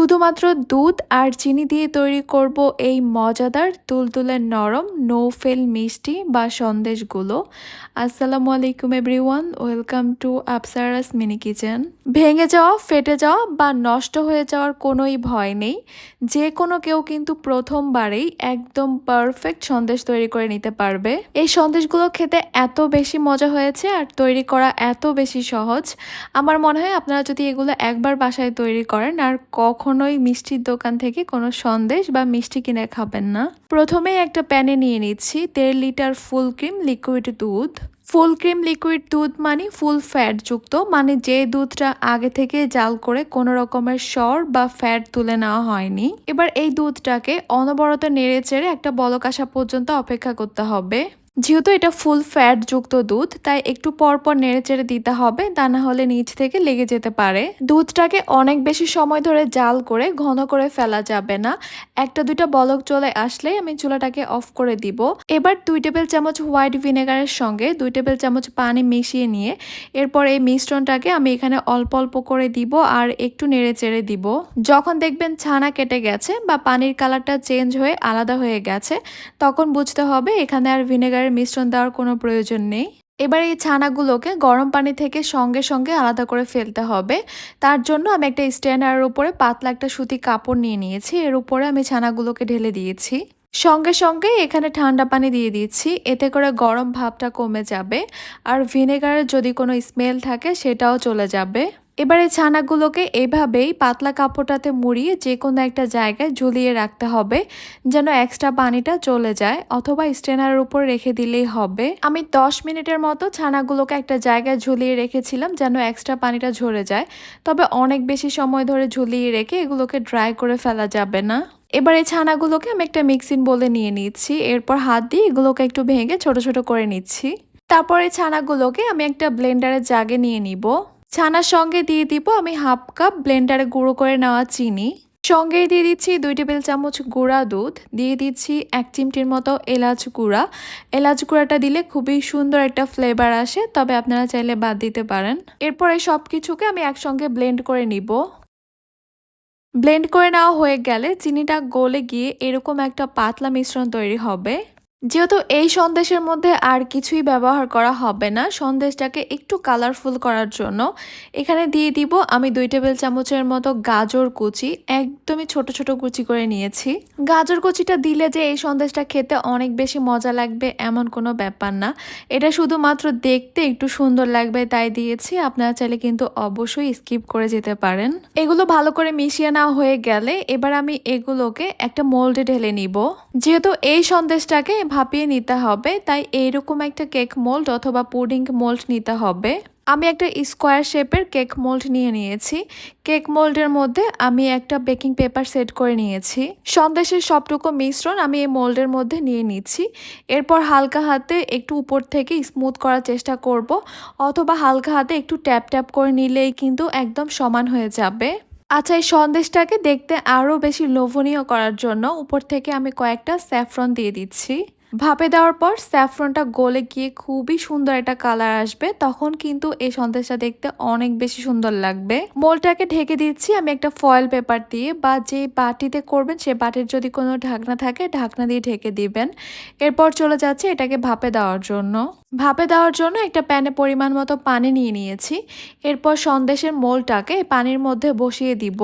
শুধুমাত্র দুধ আর চিনি দিয়ে তৈরি করব এই মজাদার তুলতুলে নরম নো ফেল মিষ্টি বা সন্দেশগুলো। আসসালামু আলাইকুম everyone welcome to Apsara's mini kitchen ভেঙে যাওয়া, ফেটে যাওয়া বা নষ্ট হয়ে যাওয়ার কোনোই ভয় নেই। যে কোনো কেউ কিন্তু প্রথমবারেই একদম পারফেক্ট সন্দেশ তৈরি করে নিতে পারবে। এই সন্দেশগুলো খেতে এত বেশি মজা হয়েছে আর তৈরি করা এত বেশি সহজ। আমার মনে হয় আপনারা যদি এগুলো একবার বাসায় তৈরি করেন, আর কখনোই মিষ্টির দোকান থেকে কোনো সন্দেশ বা মিষ্টি কিনে খাবেন না। প্রথমেই একটা প্যানে নিয়ে নিচ্ছি দেড় লিটার ফুল ক্রিম লিকুইড দুধ। ফুল ক্রিম, লিকুইড দুধ মানে ফুল ফ্যাট যুক্ত মানে যে দুধটা আগে থেকে জাল করে কোনো রকমের সর বা ফ্যাট তুলে নেওয়া হয়নি। এবার এই দুধটাকে অনবরত নেড়ে চেড়ে একটা বলক আসা পর্যন্ত অপেক্ষা করতে হবে। যেহেতু এটা ফুল ফ্যাট যুক্ত দুধ, তাই একটু পরপর নেড়ে চেড়ে দিতে হবে। তা না হলে নিচ থেকে লেগে যেতে পারে। দুধটাকে অনেক বেশি সময় ধরে জাল করে ঘন করে ফেলা যাবে না। একটা দুইটা বলক চলে আসলেই আমি চুলাটাকে অফ করে দিব। এবার দুই টেবিল চামচ হোয়াইট ভিনেগারের সঙ্গে দুই টেবিল চামচ পানি মিশিয়ে নিয়ে এরপর এই মিশ্রণটাকে আমি এখানে অল্প অল্প করে দিব আর একটু নেড়ে চেড়ে দিব। যখন দেখবেন ছানা কেটে গেছে বা পানির কালারটা চেঞ্জ হয়ে আলাদা হয়ে গেছে, তখন বুঝতে হবে এখানে আর ভিনেগারের মিশ্রণ দেওয়ার কোনো প্রয়োজন নেই। এবার এই ছানাগুলোকে গরম পানি থেকে সঙ্গে সঙ্গে আলাদা করে ফেলতে হবে। তার জন্য আমি একটা স্ট্যান্ডারের উপরে পাতলা একটা সুতি কাপড় নিয়ে নিয়েছি। এর উপরে আমি ছানাগুলোকে ঢেলে দিয়েছি। সঙ্গে সঙ্গে এখানে ঠান্ডা পানি দিয়ে দিচ্ছি এতে করে গরম ভাবটা কমে যাবে। আর ভিনেগারের যদি কোনো স্মেল থাকে, সেটাও চলে যাবে। এবারে ছানাগুলোকে এভাবেই পাতলা কাপড়টাতে মুড়িয়ে যে কোনো একটা জায়গায় ঝুলিয়ে রাখতে হবে, যেন এক্সট্রা পানিটা চলে যায় অথবা স্ট্রেনারের উপর রেখে দিলেই হবে। আমি দশ মিনিটের মতো ছানাগুলোকে একটা জায়গায় ঝুলিয়ে রেখেছিলাম যেন এক্সট্রা পানিটা ঝরে যায়, তবে অনেক বেশি সময় ধরে ঝুলিয়ে রেখে এগুলোকে ড্রাই করে ফেলা যাবে না। এবার এই ছানাগুলোকে আমি একটা মিক্সিং বলে নিয়ে নিচ্ছি, এরপর হাত দিয়ে এগুলোকে একটু ভেঙে ছোট ছোট করে নিচ্ছি। তারপর ছানাগুলোকে আমি একটা ব্লেন্ডারের জাগে নিয়ে নিব। ছানার সঙ্গে দিয়ে দিব আমি হাফ কাপ ব্লেন্ডারে গুঁড়ো করে নেওয়া চিনি। সঙ্গেই দিয়ে দিচ্ছি দুই টেবিল চামচ গুঁড়া দুধ, দিয়ে দিচ্ছি এক চিমটির মতো এলাচ গুঁড়া। এলাচ গুঁড়াটা দিলে খুবই সুন্দর একটা ফ্লেভার আসে, তবে আপনারা চাইলে বাদ দিতে পারেন। এরপরে সব কিছুকে আমি একসঙ্গে ব্লেন্ড করে নিব। ব্লেন্ড করে নেওয়া হয়ে গেলে চিনিটা গলে গিয়ে এরকম একটা পাতলা মিশ্রণ তৈরি হবে। যেহেতু এই সন্দেশের মধ্যে আর কিছুই ব্যবহার করা হবে না, সন্দেশটাকে একটু কালারফুল করার জন্য এখানে দিয়ে দিব আমি দুই টেবিল চামচের মতো গাজর কুচি, একদমই ছোট ছোট কুচি করে নিয়েছি। গাজর কুচিটা দিলে যে এই সন্দেশটা খেতে অনেক বেশি মজা লাগবে এমন কোনো ব্যাপার না। এটা শুধুমাত্র দেখতে একটু সুন্দর লাগবে তাই দিয়েছি, আপনারা চাইলে কিন্তু অবশ্যই স্কিপ করে যেতে পারেন। এগুলো ভালো করে মিশিয়ে নেওয়া হয়ে গেলে এবার আমি এগুলোকে একটা মোল্ডে ঢেলে নিব। যেহেতু এই সন্দেশটাকে ভাপিয়ে নিতে হবে। তাই এইরকম একটা কেক মোল্ড অথবা পুডিং মোল্ড নিতে হবে। আমি একটা স্কোয়ার শেপের কেক মোল্ড নিয়ে নিয়েছি। কেক মোল্ডের মধ্যে আমি একটা বেকিং পেপার সেট করে নিয়েছি। সন্দেশের সবটুকু মিশ্রণ আমি এই মোল্ডের মধ্যে নিয়ে নিচ্ছি। এরপর হালকা হাতে একটু উপর থেকে স্মুথ করার চেষ্টা করব অথবা হালকা হাতে একটু ট্যাপ ট্যাপ করে নিলেই কিন্তু একদম সমান হয়ে যাবে। আচ্ছা এই সন্দেশটাকে দেখতে আরও বেশি লোভনীয় করার জন্য উপর থেকে আমি কয়েকটা স্যাফরন দিয়ে দিচ্ছি। ভাপে দেওয়ার পর স্যাফরনটা গলে গিয়ে খুবই সুন্দর একটা কালার আসবে। তখন কিন্তু এই সন্দেশটা দেখতে অনেক বেশি সুন্দর লাগবে। মোলটাকে ঢেকে দিচ্ছি আমি একটা ফয়েল পেপার দিয়ে বা যে বাটিতে করবেন সে বাটির যদি কোনো ঢাকনা থাকে ঢাকনা দিয়ে ঢেকে দিবেন। এরপর চলে যাচ্ছে এটাকে ভাপে দেওয়ার জন্য। ভাপে দেওয়ার জন্য একটা প্যানে পরিমাণ মতো পানি নিয়ে নিয়েছি। এরপর সন্দেশের মোলটাকে পানির মধ্যে বসিয়ে দিব।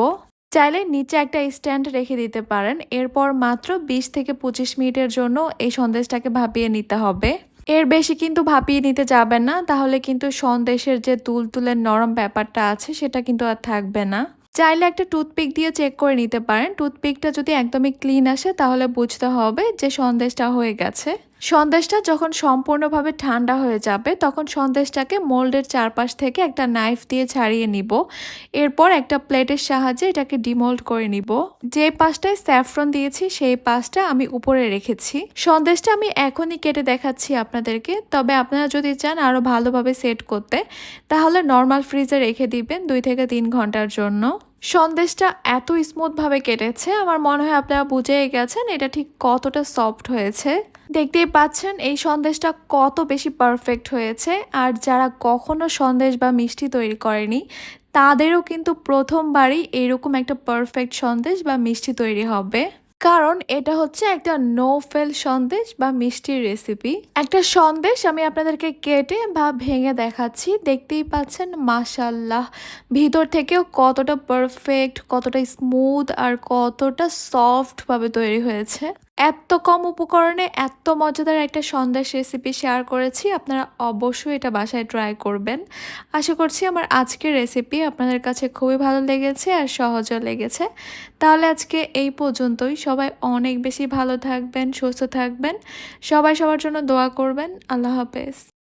চাইলে নিচে একটা স্ট্যান্ড রেখে দিতে পারেন। এরপর মাত্র বিশ থেকে পঁচিশ মিনিটের জন্য এই সন্দেশটাকে ভাপিয়ে নিতে হবে। এর বেশি কিন্তু ভাপিয়ে নিতে যাবেন না, তাহলে কিন্তু সন্দেশের যে তুলতুলের নরম ব্যাপারটা আছে, সেটা কিন্তু আর থাকবে না। চাইলে একটা টুথপিক দিয়ে চেক করে নিতে পারেন। টুথপিকটা যদি একদমই ক্লিন আসে, তাহলে বুঝতে হবে যে সন্দেশটা হয়ে গেছে। সন্দেশটা যখন সম্পূর্ণভাবে ঠান্ডা হয়ে যাবে, তখন সন্দেশটাকে মোল্ডের চারপাশ থেকে একটা নাইফ দিয়ে ছাড়িয়ে নিব। এরপর একটা প্লেটের সাহায্যে এটাকে ডিমোল্ড করে নিব। যে পাশটায় স্যাফরন দিয়েছি, সেই পাশটা আমি উপরে রেখেছি। সন্দেশটা আমি এখনই কেটে দেখাচ্ছি আপনাদেরকে, তবে আপনারা যদি চান আরও ভালোভাবে সেট করতে, তাহলে নর্মাল ফ্রিজে রেখে দিবেন দুই থেকে তিন ঘণ্টার জন্য। সন্দেশটা এত স্মুথভাবে কেটেছে, আমার মনে হয় আপনারা বুঝেই গেছেন এটা ঠিক কতটা সফট হয়েছে। দেখতেই পাচ্ছেন, এই সন্দেশটা কত বেশি পারফেক্ট হয়েছে। আর যারা কখনো সন্দেশ বা মিষ্টি তৈরি করেনি, তাদেরও কিন্তু প্রথমবারই এরকম একটা পারফেক্ট সন্দেশ বা মিষ্টি তৈরি হবে। কারণ এটা হচ্ছে একটা নো ফেল সন্দেশ বা মিষ্টির রেসিপি একটা সন্দেশ আমি আপনাদেরকে কেটে বা ভেঙে দেখাচ্ছি। দেখতেই পাচ্ছেন মাশাল্লাহ ভিতর থেকেও কতটা পারফেক্ট কতটা স্মুথ আর কতটা সফটভাবে তৈরি হয়েছে। এত কম উপকরণে এত মজাদার একটা সন্দেশ রেসিপি শেয়ার করেছি, আপনারা অবশ্যই এটা বাসায় ট্রাই করবেন। আশা করছি আমার আজকের রেসিপি আপনাদের কাছে খুবই ভালো লেগেছে আর সহজও লেগেছে। তাহলে আজকে এই পর্যন্তই। সবাই অনেক বেশি ভালো থাকবেন, সুস্থ থাকবেন। সবাই সবার জন্য দোয়া করবেন। আল্লাহ হাফেজ।